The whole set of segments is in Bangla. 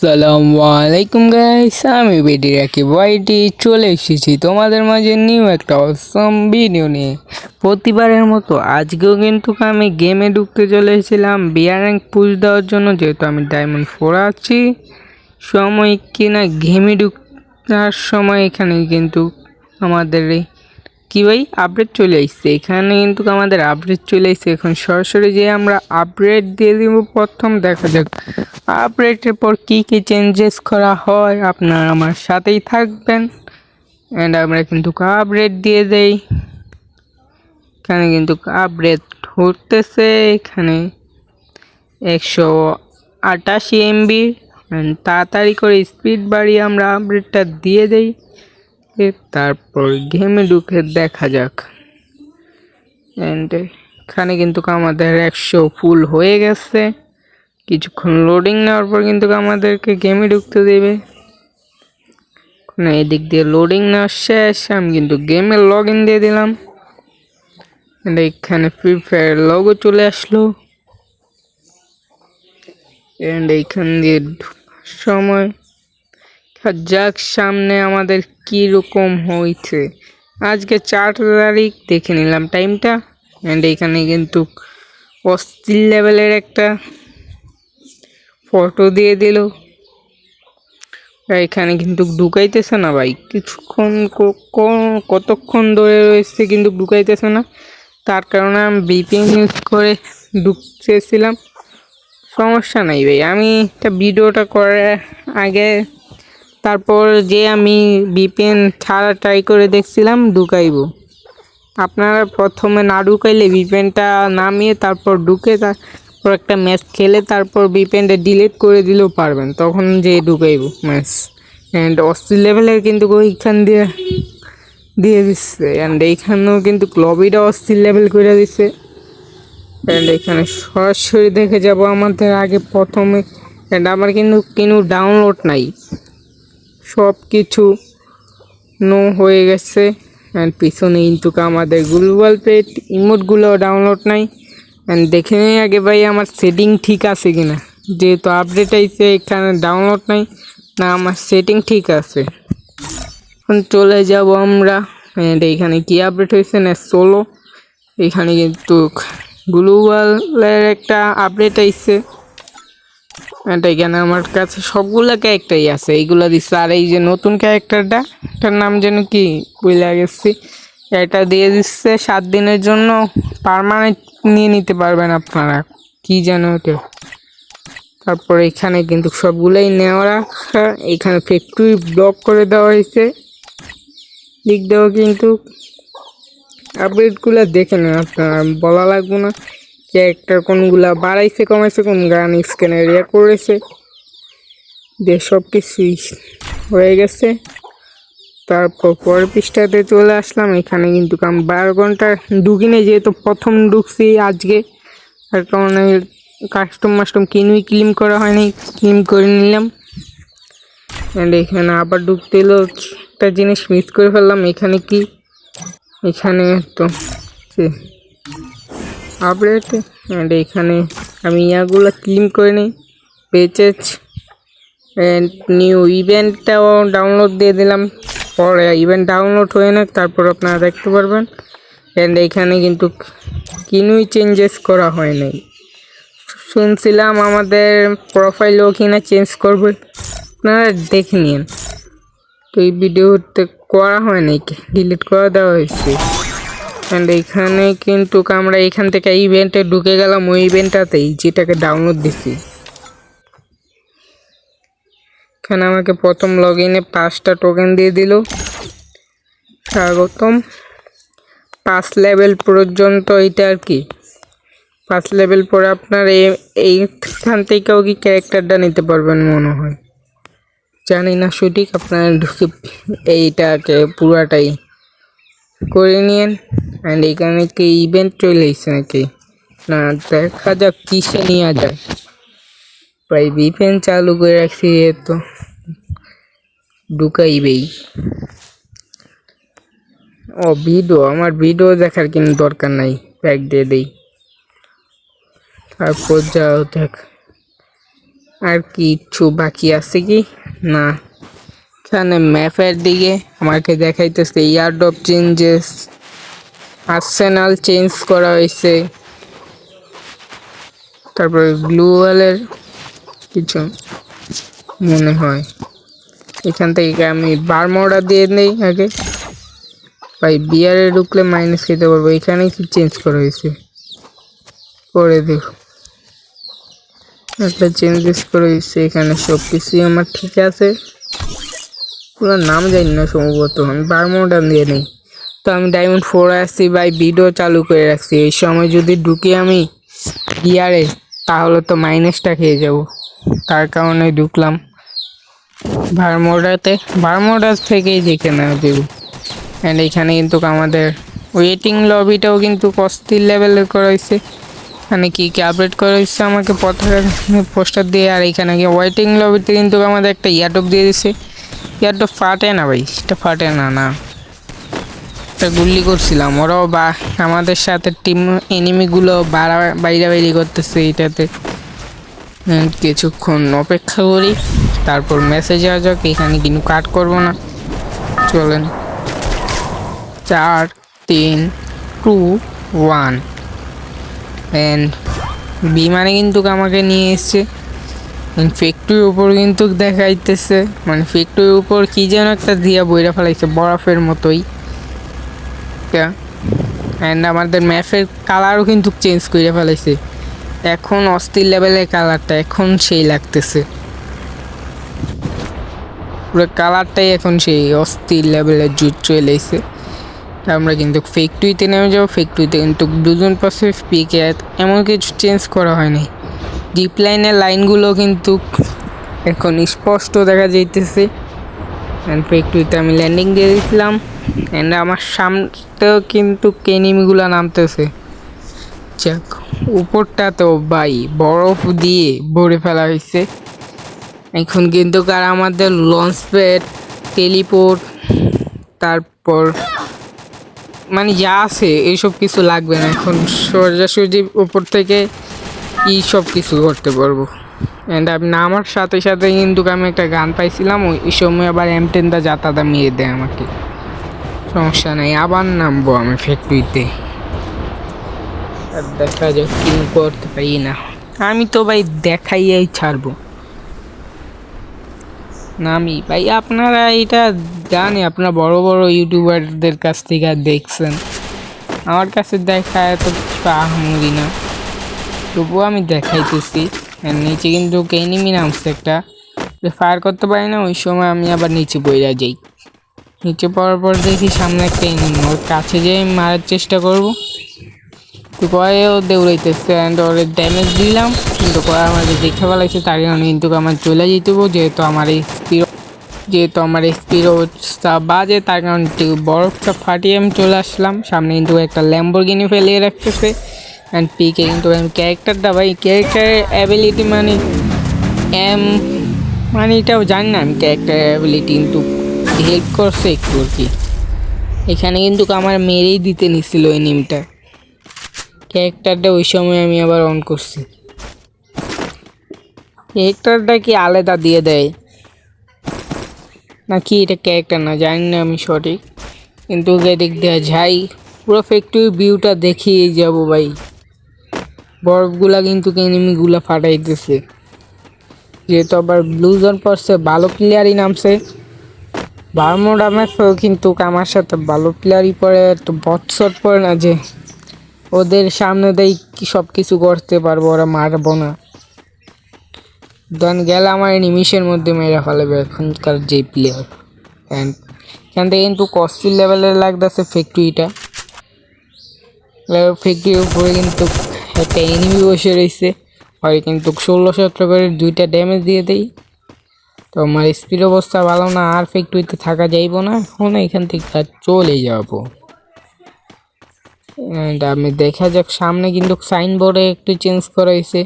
সালামু আলাইকুম গাইস আমি বেডি রাকি ওয়াইটি চলে এসেছি। তোমাদের মাঝে নিউ একটা অসম ভিডিও নিয়ে। প্রতিবারের মতো আজকেও কিন্তু আমি গেমে ঢুকতে চলে এসেছিলাম। বিয়ার র্যাঙ্ক পুশ দেওয়ার জন্য যেহেতু আমি ডায়মন্ড ফোর আছি। সময় কিনা গেমে ঢুকার সময় এখানে কিন্তু আমাদের এই কি ভাই? আপডেট চলে এসছে এখানে কিন্তু আমাদের আপডেট চলে এসছে এখন সরাসরি যে আমরা আপডেট দিয়ে দিব প্রথম, দেখা যাক। আপডেটের পর কি কি চেঞ্জেস করা হয়, আপনার আমার সাথেই থাকবেন। অ্যান্ড আমরা কিন্তু আপডেট দিয়ে দেই। এখানে কিন্তু আপডেট হতেছে এখানে একশো আটাশি এমবি তাড়াতাড়ি করে স্পিড বাড়িয়ে আমরা আপডেটটা দিয়ে দেই। তারপর গেমে ঢুকে দেখা যাক। অ্যান্ড এখানে কিন্তু আমাদের একশো ফুল হয়ে গেছে। কিছুক্ষণ লোডিং নেওয়ার পর কিন্তু আমাদেরকে গেমে ঢুকতে দেবে। এদিক দিয়ে লোডিং নেওয়া শেষ। আমি কিন্তু গেমে লগ ইন দিয়ে দিলাম। এখানে ফ্রি ফায়ার লগও চলে আসলো। অ্যান্ড এইখান দিয়ে সময় যাক, সামনে আমাদের কি রকম হয়েছে আজকে চার তারিখ, দেখে নিলাম টাইমটা অ্যান্ড এখানে কিন্তু অস্থির লেভেলের একটা ফটো দিয়ে দিল। এখানে কিন্তু ঢুকাইতেছে না ভাই। কিছুক্ষণ কতক্ষণ ধরে রয়েছে কিন্তু ঢুকাইতেছে না। তার কারণে আমি বিপিএন ইউজ করে ঢুকতেছিলাম। সমস্যা নাই ভাই। আমি একটা ভিডিওটা করার আগে তারপর যে আমি বিপিএন ছাড়া ট্রাই করে দেখছিলাম, ঢুকাইবো। আপনারা প্রথমে না ঢুকাইলে বিপেনটা নামিয়ে তারপর ঢুকে তারপর একটা ম্যাচ খেলে তারপর বিপেনটা ডিলিট করে দিলেও পারবেন। তখন যে ঢুকাইব ম্যাচ অ্যান্ড অস্থির লেভেলের কিন্তু ওইখান দিয়ে দিয়ে দিচ্ছে। অ্যান্ড এইখানেও কিন্তু লবিটা অস্থির লেভেল করে দিচ্ছে। অ্যান্ড এখানে সরাসরি দেখে যাব আমাদের আগে প্রথমে। অ্যান্ড আমার কিন্তু কিন্তু ডাউনলোড নাই। সব কিছু নো হয়ে গেছে। অ্যান্ড পিছনে কিন্তু আমাদের গুগল পেট ইমোটগুলো ডাউনলোড নাই। অ্যান্ড দেখে নেই আগে ভাই আমার সেটিং ঠিক আছে কি না যেহেতু আপডেট আইছে, এখানে ডাউনলোড নাই। না, আমার সেটিং ঠিক আছে। এখন চলে যাব আমরা। অ্যান্ড এইখানে কি আপডেট হয়েছে না ষোলো এখানে কিন্তু গ্লোবালের একটা আপডেট আইছে। এটা এখানে আমার কাছে সবগুলা ক্যারেক্টারই আছে, এইগুলা দিচ্ছে আর এই যে নতুন ক্যারেক্টারটা, এটার নাম যেন কি বুঝলে গেছি। এটা দিয়ে দিচ্ছে, সাত দিনের জন্য পারমানেন্ট নিয়ে নিতে পারবেন আপনারা, কি যেন ওটা। তারপর এখানে কিন্তু সবগুলোই নেওয়া রাখা এখানে ফ্যাক্টরি ব্লক করে দেওয়া হয়েছে। দিক দেওয়া কিন্তু আপডেটগুলো দেখে নেন আপনারা, বলা লাগবে না। ক্যারেক্টার কোনগুলা বাড়াইছে, কমাইছে, কোন গান স্ক্যান এরিয়া করেছে। দিয়ে সব কিছুই হয়ে গেছে। তারপর পরের পৃষ্ঠাতে চলে আসলাম। এখানে কিন্তু আমি বারো ঘণ্টা ঢুকিনি, যেহেতু প্রথম ঢুকছি আজকে। তার কারণে কাস্টম মাস্টম কিনুই ক্লিম করা হয়নি ক্লিম করে নিলাম। অ্যান্ড এখানে আবার ঢুকতে এলো একটা জিনিস মিস করে ফেললাম। এখানে কি? এখানে তো আপডেট অ্যান্ড এখানে আমি ইয়াগুলো ক্লিন করে নিই পেচেস অ্যান্ড নিউ ইভেন্টটাও ডাউনলোড দিয়ে দিলাম। পরে ইভেন্ট ডাউনলোড হয়ে না, তারপর আপনারা দেখতে পারবেন। অ্যান্ড এখানে কিন্তু কিনুই চেঞ্জেস করা হয় নাই। শুনছিলাম আমাদের প্রোফাইলও কিনা চেঞ্জ করবে। আপনারা দেখে নিন। তো এই ভিডিওতে করা হয় নাই ডিলিট করে দেওয়া হয়েছে। অ্যান্ড এখানে কিন্তু আমরা এখান থেকে ইভেন্টে ঢুকে গেলাম, ওই ইভেন্টটাতেই যেটাকে ডাউনলোড দিছি। এখানে আমাকে প্রথম লগ ইনে পাঁচটা টোকেন দিয়ে দিল। স্বাগতম। পাঁচ লেভেল পর্যন্ত এটা আর কি। পাঁচ লেভেল পরে আপনার এইখান থেকেও কি ক্যারেক্টারটা নিতে পারবেন মনে হয়। জানি না সঠিক, আপনারা ঢুকে এইটাকে পুরাটাই। করে নিন অ্যান্ড এখানে কি ইভেন্ট চলে এসেছে নাকি? না, দেখা যাক কিসে নেওয়া যায়। প্রায় বিপেন চালু করে রাখছি তো ঢুকাইবেই। ও ভিডিও আমার ভিডিও দেখার কিন্তু দরকার নাই। ব্যাগ দিয়ে দেই। তারপর যাও দেখ। আর কিছু বাকি আছে কি? না। এখানে ম্যাপের দিকে আমাকে দেখাইতেছে yard of changes arsenal change করা হয়েছে তারপরে গ্লুয়ালের কিছু মনে হয়। এখান থেকে আমি বারমোড়া দিয়ে নেই আগে। ভাই বিয়ারে ঢুকলে মাইনাস খেতে পারব। এখানে কি চেঞ্জ করা হয়েছে করে দেখ। একটা চেঞ্জেস করে হয়েছে এখানে সব কিছুই আমার ঠিক আছে। পুরো নাম জানি না সম্ভবত, আমি বারমোডান দিয়ে নেই। তো আমি ডায়মন্ড ফোর আসছি ভাই ভিডিও চালু করে রাখছি। এই সময় যদি ঢুকি আমি গিয়ারে তাহলে তো মাইনাসটা খেয়ে যাব। তার কারণে ঢুকলাম। বারমোডাতে বারমোডা থেকেই দেখে নেওয়া দেবো অ্যান্ড এখানে কিন্তু আমাদের ওয়েটিং লবিটাও কিন্তু অস্থির লেভেলের করা হয়েছে। এখানে কী কি আপডেট করা হয়েছে আমাকে পতাকা পোস্টার দিয়ে, আর এখানে ওয়েটিং লবিতে কিন্তু আমাদের একটা ইয়ারটপ দিয়ে দিছে ইয়ারটপ ফাটে না ভাই, সেটা ফাটে না না। একটা গুল্লি করছিলাম, ওরাও বা, আমাদের সাথে টিম এনিমিগুলো বাড়া বাইরে বাইরে করতেছে এটাতে কিছুক্ষণ অপেক্ষা করি, তারপর মেসেজ আসা যাক, এখানে কিন্তু কাট করব না। চলেন। চার, তিন টু ওয়ান অ্যান্ড বিমানে কিন্তু আমাকে নিয়ে এসছে। ফ্যাক্টরির উপর কিন্তু দেখাইতেছে। মানে ফ্যাক্টরির উপর কি যেন একটা দিয়া বইরা ফেলাইছে, বরফের মতোই। অ্যান্ড আমাদের ম্যাপের কালারও কিন্তু চেঞ্জ করে ফেলাইছে। এখন অস্থির লেভেলের কালারটা এখন সেই লাগতেছে। পুরো কালারটাই এখন সেই অস্থির লেভেলের জুট চলে এসে আমরা কিন্তু ফ্যাক্টরিতে নেমে যাব ফ্যাক্টরিতে কিন্তু দুজন পাশে পিকে এমন কিছু চেঞ্জ করা হয়নি। ডিপ লাইনের লাইনগুলো কিন্তু এখন স্পষ্ট দেখা যাইতেছে। অ্যান্ড ফ্যাক্টরিতে আমি ল্যান্ডিং দিয়ে দিয়েছিলাম অ্যান্ড আমার সামনেও কিন্তু কেনিমিগুলো নামতেছে। যাক, উপরটা তো ভাই বরফ দিয়ে ভরে ফেলা হয়েছে এখন কিন্তু আর আমাদের লঞ্চ প্যাড টেলিপোর্ট তারপর মানে যা আছে, এইসব কিছু লাগবে না। এখন সোজাসুজি উপর থেকে ই সব কিছু করতে পারব। অ্যান্ড আমি নামার সাথে সাথে কিন্তু আমি একটা গান পাইছিলাম, ওই সময় আবার এম টেনটা যাতাদা মেরে দেয় আমাকে। সমস্যা নেই, আবার নামবো আমি ফ্যাক্টরিতে দেখা যাক কি করতে পারি না। আমি তো ভাই দেখাইয়াই ছাড়বো। নামি ভাই আপনারা এটা জানি, আপনারা বড় বড় ইউটিউবারদের কাছ থেকে দেখছেন। আমার কাছে দেখা এত কিছু আহামরি না। তবুও আমি দেখাইতেছি। নিচে কিন্তু এনিমি নামছে একটা। ফায়ার করতে পারি না, ওই সময় আমি আবার নিচে বইরা যাই। নিচে পড়ার পর দেখি সামনে একটা এনিমি ওর কাছে যেয়ে মারার চেষ্টা করব। তো কয়েও দৌড়াইতেছে অ্যান্ড ওর ড্যামেজ দিলাম। কিন্তু কয়ে আমাকে দেখে ফেলাইছে তার কারণে কিন্তু আমার চলে যেতে হব যেহেতু আমার এই স্পিড যেহেতু আমার স্পিড বাজে, তার কারণে বরফটা ফাটিয়ে আমি চলে আসলাম। সামনে কিন্তু একটা ল্যাম্বরগিনি ফেলিয়ে রাখতেছে। অ্যান্ড পিকে কিন্তু ক্যারেক্টারটা ভাই ক্যারেক্টারের অ্যাবিলিটি মানে এম মানে এটাও জানি না আমি ক্যারেক্টার অ্যাবিলিটি কিন্তু হেল্প করছে একটু আর কি। এখানে কিন্তু আমার মেরেই দিতে নিছিল এই নিমটা ক্যারেক্টারটা ওই সময় আমি আবার অন করছি। ক্যারেক্টারটা কি আলাদা দিয়ে দেয়? না কি এটা ক্যারেক্টার না, জানি না আমি সঠিক। কিন্তু ওকে দেওয়া যাই। পুরো ফ্যাক্টরি ভিউটা দেখিয়ে যাব ভাই। বরফগুলা কিন্তু এনিমিগুলা ফাটাইতেছে। যেহেতু আবার ব্লু জোন পড়ছে, ভালো প্লেয়ারই নামছে। বারমোডা ম্যাচও কিন্তু আমার সাথে ভালো প্লেয়ারই পড়ে তো বটশট পড়ে না যে ওদের সামনে দেই সব কিছু করতে পারব, ওরা মারবো না। দেন গেলে আমার নিমিষের মধ্যে মেরে ফেলাবে এখনকার যে প্লেয়ার অ্যান্ড এখান থেকে কিন্তু কস্টলি লেভেলের লাগতেছে ফ্যাক্টরিটা ফ্যাক্টরির উপরে কিন্তু একটা এনিমি বসে রয়েছে আর কিন্তু ষোলো সতেরো করে দুইটা ড্যামেজ দিয়ে দেই। তো আমার স্পিড অবস্থা ভালো না, আর ফ্যাক্টরিতে থাকা যাইব না। এখন এখান থেকে চলে যাব। আমি দেখা যাক, সামনে কিন্তু সাইনবোর্ডে একটু চেঞ্জ করা হয়েছে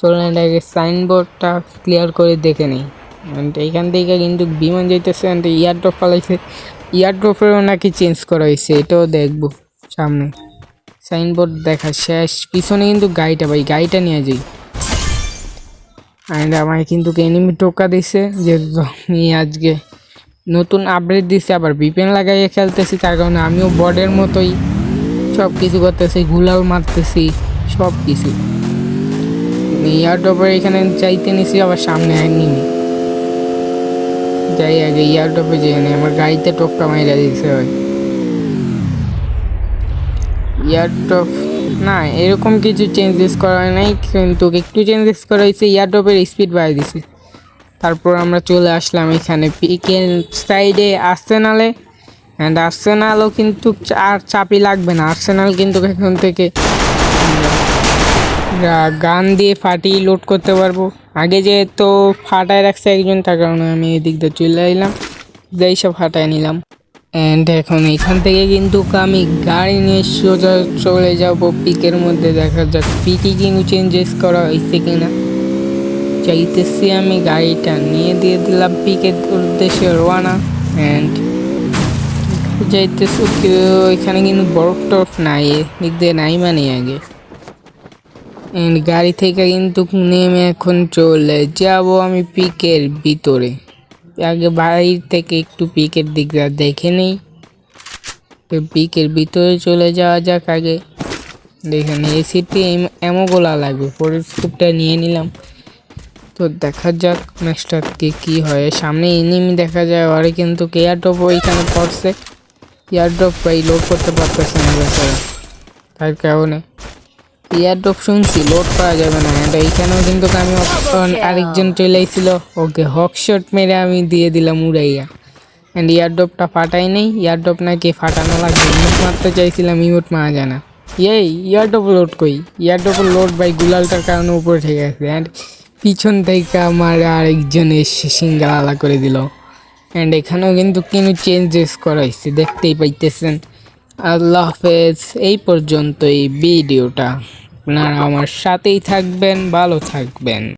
চলুন এটাকে সাইনবোর্ডটা ক্লিয়ার করে দেখে নিই। এইখান থেকে কিন্তু বিমান যাইতেছে অ্যান্ড ইয়ারড্রপ পালাইছে। ইয়ারড্রপেরও নাকি চেঞ্জ করা হয়েছে এটাও দেখব সামনে। সাইনবোর্ড দেখা শেষ। পিছনে কিন্তু গাড়িটা ভাই, গাড়িটা নিয়ে যাই। আর আমায় কিন্তু এনিমি টোকা দিছে যে, আমি আজকে নতুন আপডেট দিছে, আবার বিপেন লাগাইয়ে খেলতেছি। তার কারণে আমিও বডের মতোই সব কিছু করতেছি, গুলাল মারতেছি সব কিছু ইয়ারডপের এখানে চাইতে নিছি, আবার সামনে নিমি যাই আগে ইয়ারডপে নি আমার গাড়িতে টোক্কা মাইরা দিছে ভাই। ইয়ারডপ না, এরকম কিছু চেঞ্জেস করা হয় নাই, কিন্তু একটু চেঞ্জেস করা হয়েছে ইয়ারডপের স্পিড বাড়িয়ে দিছে। তারপর আমরা চলে আসলাম এখানে পিকেল সাইডে আর্সেনালে অ্যান্ড আর্সেনালও কিন্তু আর চাপি লাগবে না। আর্সেনাল কিন্তু এখন থেকে গান দিয়ে ফাটিয়ে লোড করতে পারব। আগে যেহেতু ফাটায় রাখছে একজন, তার কারণে আমি এদিক দিয়ে চলে এলাম। যাই সব ফাটায় নিলাম। অ্যান্ড এখন এখান থেকে কিন্তু আমি গাড়ি নিয়ে সোজা চলে যাব পিকের মধ্যে। দেখা যাক পিকে কিন্তু চেঞ্জেস করা হয়েছে কিনা। চাইতেছি আমি গাড়িটা নিয়ে দিয়ে দিলাম পিকের উদ্দেশ্যে রোয়ানা অ্যান্ড যাইতেছি এখানে কিন্তু বরফ টরফ নাই দিক দিয়ে নাই মানে আগে। And গাড়ি থেকে কিন্তু নেমে এখন চলে যাব আমি পিকের ভিতরে। আগে বাইর থেকে একটু পিকের দিকটা দেখে নেই। পিকের ভিতরে চলে যাওয়া যাক আগে। দেখেন এসিটি এমও গোলা লাগবে। পরিস্কোপটা নিয়ে নিলাম। তো দেখা যাক ম্যাচটাকে কি হয়। সামনে এনিমি দেখা যায়, ওরে কিন্তু কেয়ার এয়ারড্রপ ওইখানে পড়ছে। এয়ারড্রপ পাই লোড করতে পারতেছে না তার কারণে এয়ারড্রপ শুনছি লোড করা যাবে না। এটা এইখানেও কিন্তু আমি অপ- আরেকজন চলে আইছিল ওকে হক শট মেরে আমি দিয়ে দিলাম উড়াইয়া। অ্যান্ড ইয়ারড্রপটা ফাটাই নেই। ইয়ারড্রপ নাকি ফাটানো লাগবে? ইমোট মারতে চাইছিলাম ইমোট মারা যায় না। এই ইয়ারড্রপ লোড কই? ইয়ারড্রপ লোড বাই গুলালটার কারণে উপরে ঠিক আছে অ্যান্ড পিছন থেকে আমার আরেকজন এসে সিঙ্গার আলা করে দিল। অ্যান্ড এখানেও কিন্তু কিন্তু চেঞ্জেস করা হয়েছে দেখতেই পাইতেছেন। আল্লাহ হাফেজ এই পর্যন্তই ভিডিওটা। আপনারা আমার সাথেই থাকবেন ভালো থাকবেন।